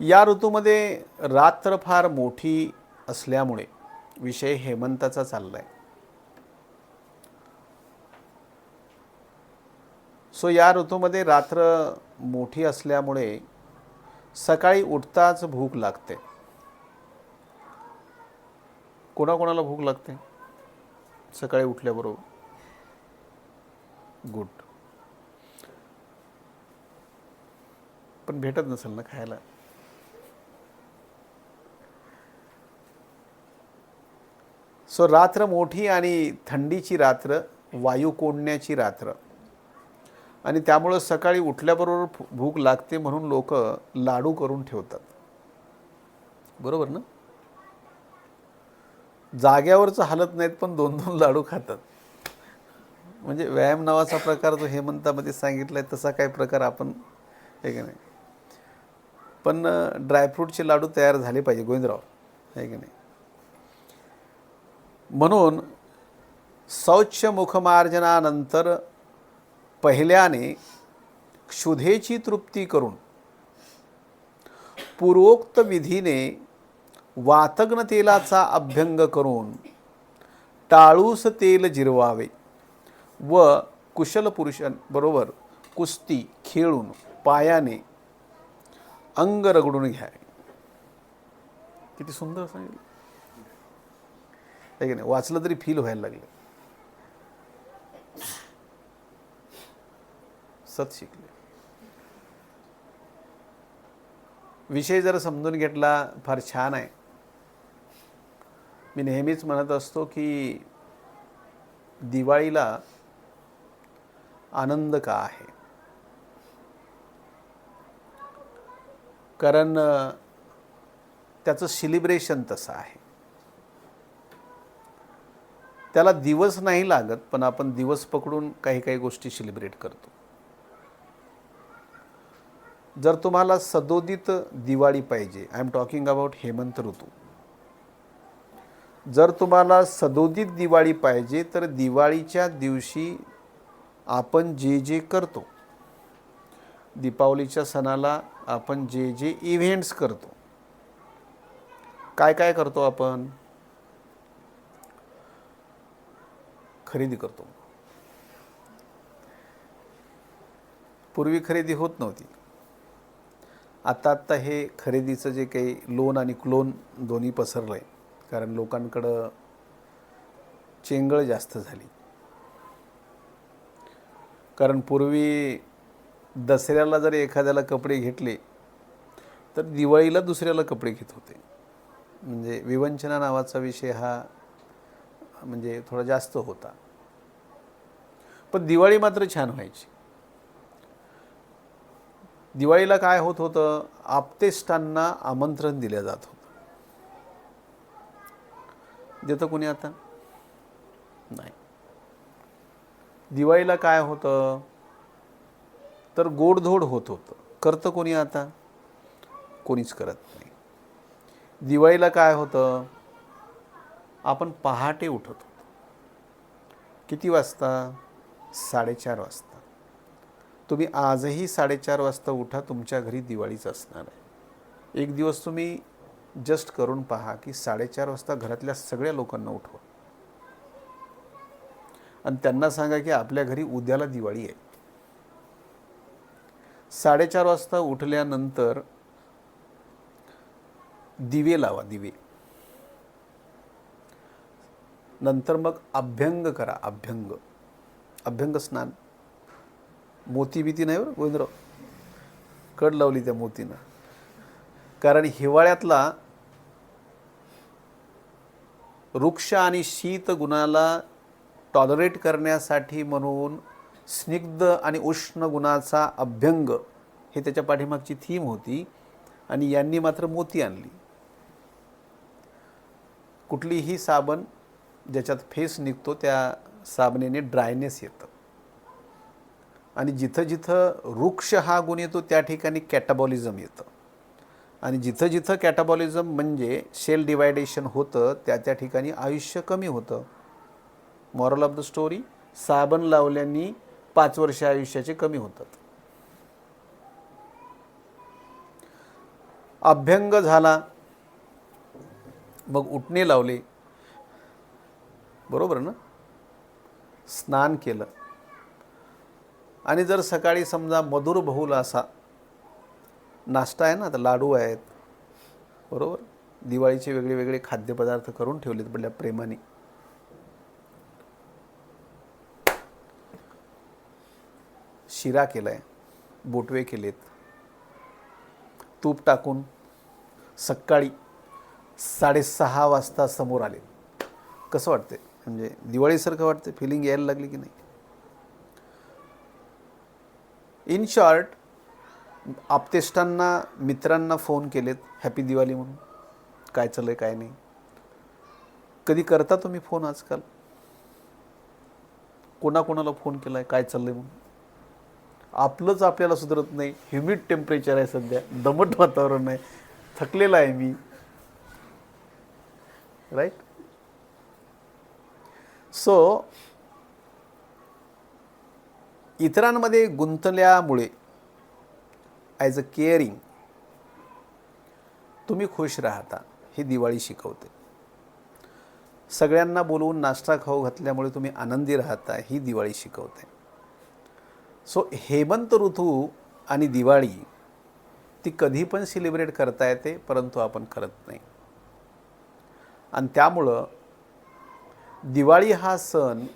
या ऋतूमध्ये रात्र फार मोठी असल्यामुळे विषय हेमंताचा चालला आहे सो या ऋतूमध्ये रात्र मोठी असल्यामुळे सकाळी उठताच भूक लागते. कोणाकोणाला भूक लागते? सकाळी उठल्याबरोबर. गुड पण भेटत नसेल ना खायला? सो रात्र मोठी आणि थंडीची रात्र वायू कोंडण्याची रात्र. आणि त्यामुळं सकाळी उठल्याबरोबर भूक लागते म्हणून लोक लाडू करून ठेवतात. बरोबर ना? जाग्यावरचं हालत नाहीत पण दोन दोन लाडू खातात. म्हणजे व्यायाम नावाचा प्रकार जो हेमंतामध्ये सांगितला आहे तसा काही प्रकार आपण हे की नाही? पण ड्रायफ्रूटचे लाडू तयार झाले पाहिजे गोविंदराव. आहे की नाही? म्हणून शौच मुखमार्जनानंतर पहिल्याने क्षुधेची तृप्ती करून पूर्वोक्त विधीने वातग्न तेलाचा अभ्यंग करून टाळूस तेल जिरवावे व कुशल पुरुषांबरोबर कुस्ती खेळून पायाने अंग रगडून घ्यावे. किती सुंदर सांगितलं. आहे की नाही? वाचलं तरी फील व्हायला लागलं. सत शिकले. विषय जर समजून घेतला फार छान आहे. मी नेहमीच म्हणत असतो की दिवाळीला आनंद का आहे? कारण त्याचं सेलिब्रेशन तसं आहे. त्याला दिवस नाही लागत पण आपण दिवस पकडून काही काही गोष्टी सेलिब्रेट करतो. जर तुम्हाला सदोदित दिवाळी पाहिजे आय एम टॉकिंग अबाउट हेमंत ऋतू. जर तुम्हाला सदोदित दिवाळी पाहिजे तर दिवाळीच्या दिवशी आपण जे जे करतो. दीपावलीच्या सणाला आपण जे जे इव्हेंट्स करतो. काय काय करतो आपण? खरेदी करतो. पूर्वी खरेदी होत नव्हती. आत्ता आत्ता हे खरेदीचं जे काही लोन आणि क्लोन दोन्ही पसरलं आहे कारण लोकांकडं चेंगळ जास्त झाली. कारण पूर्वी दसऱ्याला जर एखाद्याला कपडे घेतले तर दिवाळीला दुसऱ्याला कपडे घेत होते. म्हणजे विवंचना नावाचा विषय हा म्हणजे थोडा जास्त होता. पण दिवाळी मात्र छान व्हायची. दिवाळीला काय होत होतं? आपतेष्टांना आमंत्रण दिलं जात होतं. देतं कोणी आता? नाही. दिवाळीला काय होतं? तर गोडधोड होत होतं. करतं कोणी आता? कोणीच करत नाही. दिवाळीला काय होतं? आपण पहाटे उठत. होतो किती वाजता? साडेचार वाजता. तुम्ही आजही साडेचार वाजता उठा तुमच्या घरी दिवाळीच असणार आहे. एक दिवस तुम्ही जस्ट करून पहा की साडेचार वाजता घरातल्या सगळ्या लोकांना उठवा. आणि त्यांना सांगा की आपल्या घरी उद्याला दिवाळी आहे. साडेचार वाजता उठल्यानंतर दिवे लावा दिवे. नंतर मग अभ्यंग करा अभ्यंग. अभ्यंग स्नान. मोती भीती नाही बरं गोविंदराव? कड लावली त्या मोतीनं. कारण हिवाळ्यातला वृक्ष आणि शीत गुणाला टॉलरेट करण्यासाठी म्हणून स्निग्ध आणि उष्ण गुणाचा अभ्यंग हे त्याच्या पाठीमागची थीम होती आणि यांनी मात्र मोती आणली. कुठलीही साबण ज्याच्यात फेस निघतो त्या साबणेने ड्रायनेस येतं. आणि जिथं जिथं वृक्ष हा गुण येतो त्या ठिकाणी कॅटाबॉलिझम येतं. आणि जिथं जिथं कॅटाबॉलिझम म्हणजे सेल डिवायडेशन होतं त्या त्या ठिकाणी आयुष्य कमी होतं. मॉरल ऑफ द स्टोरी साबण लावल्याने पाच वर्ष आयुष्याचे कमी होतात. अभ्यंग झाला मग उठणे लावले बरोबर ना? स्नान केलं. आणि जर सकाळी समजा मधुर बहुल असा नाश्ता आहे ना आता लाडू आहेत. बरोबर? दिवाळीचे वेगळे वेगळे खाद्यपदार्थ करून ठेवलेत आपल्या प्रेमाने. शिरा केलाय बोटवे केलेत. तूप टाकून सकाळी साडेसहा वाजता समोर आले. कसं वाटते म्हणजे दिवाळीसारखं वाटते फिलिंग यायला लागली की नाही? इन शॉर्ट आपतेष्टांना मित्रांना फोन केलेत हॅपी दिवाळी म्हणून. काय चाललंय काय नाही. कधी करता तुम्ही फोन आजकाल? कोणाकोणाला फोन केलाय काय चाललंय म्हणून? आपलंच आपल्याला सुधरत नाही ह्युमिड टेम्परेचर आहे सध्या दमट वातावरण आहे थकलेला आहे मी. राईट सो इतरांमध्ये गुंतल्यामुळे ॲज अ केअरिंग तुम्ही खुश राहता हे दिवाळी शिकवते. सगळ्यांना बोलवून नाश्ता खाऊ घातल्यामुळे तुम्ही आनंदी राहता ही दिवाळी शिकवते. सो हेमंत ऋतू आणि दिवाळी ती कधी पण सेलिब्रेट करता येते परंतु आपण करत नाही. आणि त्यामुळं दिवाळी हा सण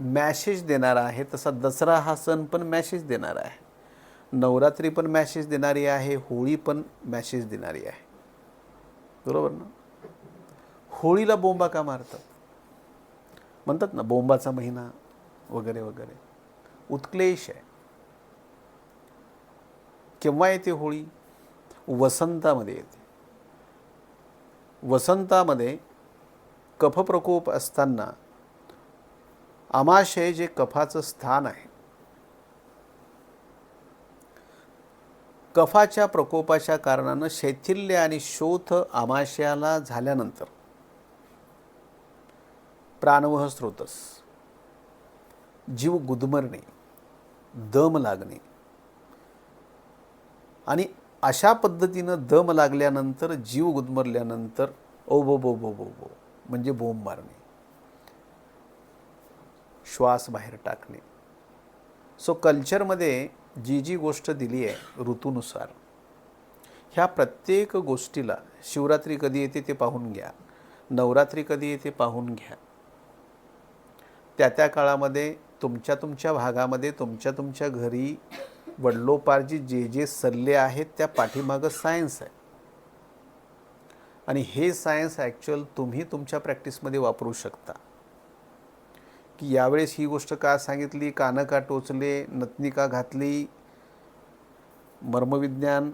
मॅसेज देणारा आहे तसा दसरा हा सण पण मॅसेज देणारा आहे. नवरात्री पण मॅसेज देणारी आहे होळी पण मॅसेज देणारी आहे. बरोबर ना? होळीला बोंबा का मारतात? म्हणतात ना बोंबाचा महिना वगैरे वगैरे. उत्क्लेश आहे. केव्हा येते होळी? वसंतामध्ये येते. वसंतामध्ये कफप्रकोप असताना आमाशय जे कफाचं स्थान आहे कफाच्या प्रकोपाच्या कारणानं शैथिल्य आणि शोथ आमाशयाला झाल्यानंतर प्राणवह स्रोतस जीव गुदमरणे दम लागणे आणि अशा पद्धतीनं दम लागल्यानंतर जीव गुदमरल्यानंतर ओ बो बो बो बो बो म्हणजे बोंब मारणे. श्वास बाहेर टाकणे. सो कल्चरमध्ये जी जी गोष्ट दिली आहे ऋतूनुसार ह्या प्रत्येक गोष्टीला शिवरात्री कधी येते ते पाहून घ्या नवरात्री कधी येते पाहून घ्या. त्या त्या काळामध्ये तुमच्या तुमच्या भागामध्ये तुमच्या तुमच्या घरी वडलोपार्जी जे जे सल्ले आहेत त्या पाठीमागं सायन्स आहे. आणि हे सायन्स ॲक्च्युअल तुम्ही तुमच्या प्रॅक्टिसमध्ये वापरू शकता. की यावेळेस ही गोष्ट का सांगितली कानं का टोचले नतनी का घातली मर्मविज्ञान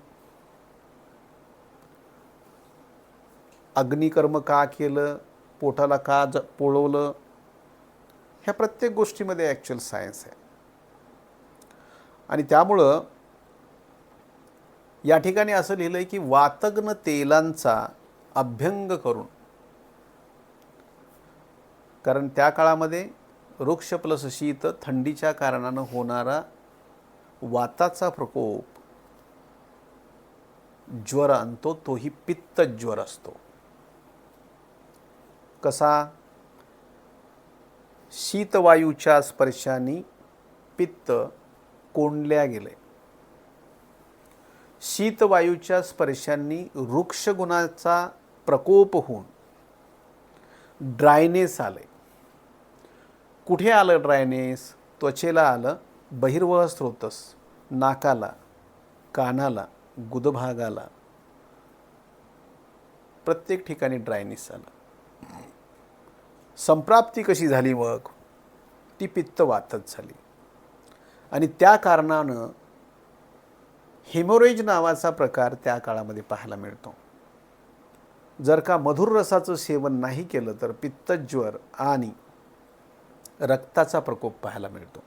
अग्निकर्म का केलं पोटाला का ज पोळवलं ह्या प्रत्येक गोष्टीमध्ये ॲक्च्युअल सायन्स आहे. आणि त्यामुळं या ठिकाणी असं लिहिलं आहे की वातग्न तेलांचा अभ्यंग करून. कारण त्या काळामध्ये वृक्ष प्लस शीत थंडीच्या कारणानं होणारा वाताचा प्रकोप ज्वर आणतो तोही पित्त ज्वर असतो. कसा? शीतवायूच्या स्पर्शाने पित्त कोंडल्या गेले. शीतवायूच्या स्पर्शांनी वृक्षगुणाचा प्रकोप होऊन ड्रायनेस आलं कुठे आलं ड्रायनेस त्वचेला आलं बहिर्वह स्रोतस नाकाला कानाला गुदभागाला. प्रत्येक ठिकाणी ड्रायनेस आलं. संप्राप्ती कशी झाली मग? ती पित्त वातच झाली. आणि त्या कारणानं हेमोरेज नावाचा प्रकार त्या काळामध्ये पाहायला मिळतो. जर का मधुर रसाचं सेवन नाही केलं तर पित्तज्वर आणि रक्ताचा प्रकोप पाहायला मिळतो.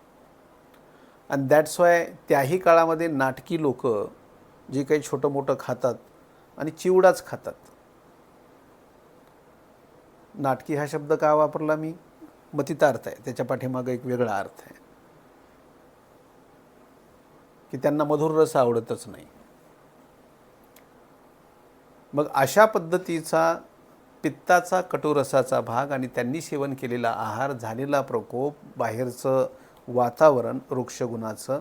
आणि दॅट्स वाय त्याही काळामध्ये नाटकी लोक जे काही छोटं मोठं खातात आणि चिवडाच खातात. नाटकी हा शब्द का वापरला मी? मतिता अर्थ आहे. त्याच्या पाठीमागं एक वेगळा अर्थ आहे. की त्यांना मधुर रस आवडतच नाही. मग अशा पद्धतीचा पित्ताचा कटुरसाचा भाग आणि त्यांनी सेवन केलेला आहार झालेला प्रकोप बाहेरचं वातावरण वृक्षगुणाचं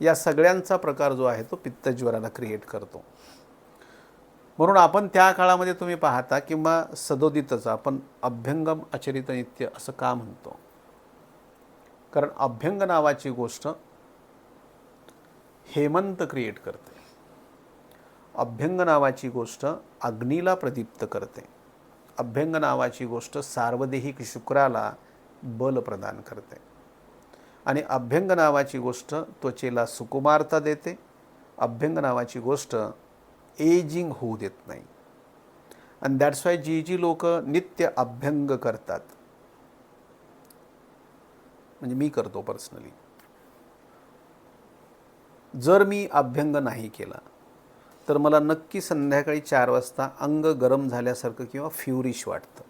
या सगळ्यांचा प्रकार जो आहे तो पित्तज्वराला क्रिएट करतो. म्हणून आपण त्या काळामध्ये तुम्ही पाहता किंवा सदोदितच आपण अभ्यंगम अचरित नित्य असं का म्हणतो? कारण अभ्यंग नावाची गोष्ट हेमंत क्रिएट करते. अभ्यंग नावाची गोष्ट अग्नीला प्रदीप्त करते. अभ्यंग नावाची गोष्ट सार्वदेहिक शुक्राला बल प्रदान करते. आणि अभ्यंग नावाची गोष्ट त्वचेला सुकुमारता देते. अभ्यंग नावाची गोष्ट एजिंग होऊ देत नाही. आणि दॅट्स वाय जी जी लोक नित्य अभ्यंग करतात. म्हणजे मी करतो पर्सनली जर मी अभ्यंग नाही केला तर मला नक्की संध्याकाळी चार वाजता अंग गरम झाल्यासारखं किंवा फ्युरिश वाटतं.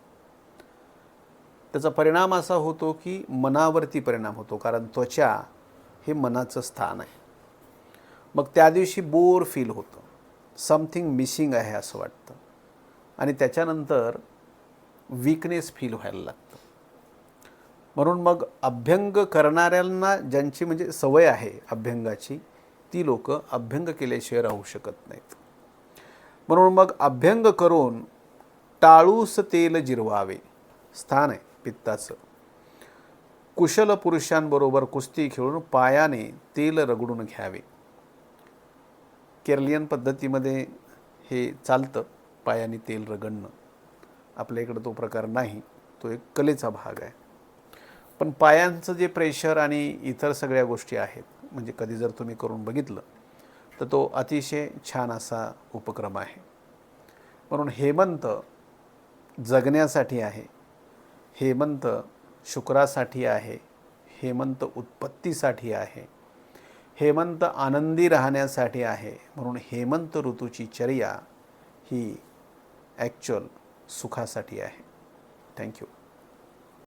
त्याचा परिणाम असा होतो की मनावरती परिणाम होतो कारण त्वचा हे मनाचं स्थान आहे. मग त्या दिवशी बोर फील होतं. समथिंग मिसिंग आहे असं वाटतं. आणि त्याच्यानंतर वीकनेस फील व्हायला लागतं. म्हणून मग अभ्यंग करणाऱ्यांना ज्यांची म्हणजे सवय आहे अभ्यंगाची ती लोक अभ्यंग केल्याशिवाय राहू शकत नाहीत. म्हणून मग अभ्यंग करून टाळूस तेल जिरवावे. स्थान आहे पित्ताचं. कुशल पुरुषांबरोबर कुस्ती खेळून पायाने तेल रगडून घ्यावे. केरलियन पद्धतीमध्ये हे चालतं पायाने तेल रगडणं. आपल्या इकडं तो प्रकार नाही तो एक कलेचा भाग आहे. पण पायांचं जे प्रेशर आणि इतर सगळ्या गोष्टी आहेत म्हणजे कधी जर तुम्ही करून बघितलं तर तो अतिशय छान असा उपक्रम आहे. म्हणून हेमंत जगण्यासाठी आहे हेमंत शुक्रासाठी आहे हेमंत उत्पत्तीसाठी आहे हेमंत आनंदी राहण्यासाठी आहे. म्हणून हेमंत ऋतूची चर्या ही ॲक्च्युअल सुखासाठी आहे. थँक्यू